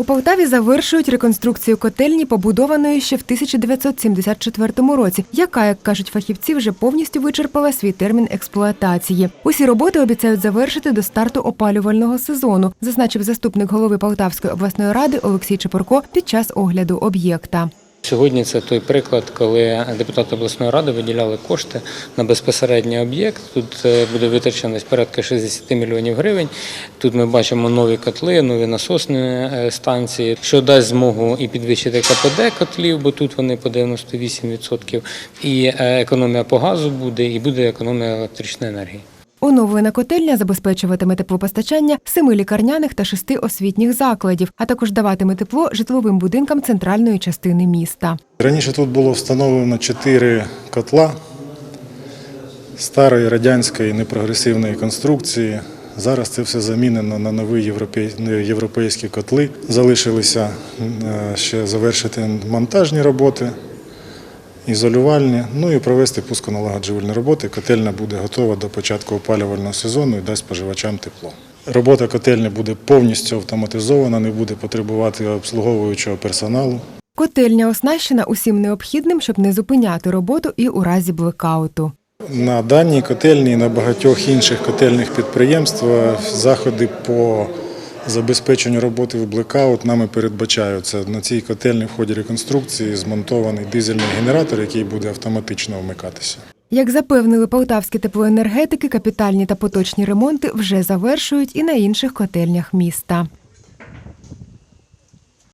У Полтаві завершують реконструкцію котельні, побудованої ще в 1974 році, яка, як кажуть фахівці, вже повністю вичерпала свій термін експлуатації. Усі роботи обіцяють завершити до старту опалювального сезону, зазначив заступник голови Полтавської обласної ради Олексій Чепурко під час огляду об'єкта. Сьогодні це той приклад, коли депутати обласної ради виділяли кошти на безпосередній об'єкт. Тут е, буде витрачено порядка 60 мільйонів гривень. Тут ми бачимо нові котли, нові насосні е, станції, що дасть змогу і підвищити КПД котлів, бо тут вони по 98%, і е, економія по газу буде, і буде економія електричної енергії. Оновлена котельня забезпечуватиме теплопостачання семи лікарняних та шести освітніх закладів, а також даватиме тепло житловим будинкам центральної частини міста. Раніше тут було встановлено чотири котла старої радянської непрогресивної конструкції. Зараз це все замінено на нові європей- європейські котли. Залишилося е, ще завершити монтажні роботи, ізолювальні, ну і провести пусконалагоджувальні роботи. Котельня буде готова до початку опалювального сезону і дасть споживачам тепло. Робота котельні буде повністю автоматизована, не буде потребувати обслуговуючого персоналу. Котельня оснащена усім необхідним, щоб не зупиняти роботу і у разі блекауту. На даній котельні і на багатьох інших котельних підприємствах заходи по забезпеченню роботи в блекаут нами передбачаються. На цій котельні в ході реконструкції змонтований дизельний генератор, який буде автоматично вмикатися. Як запевнили полтавські теплоенергетики, капітальні та поточні ремонти вже завершують і на інших котельнях міста.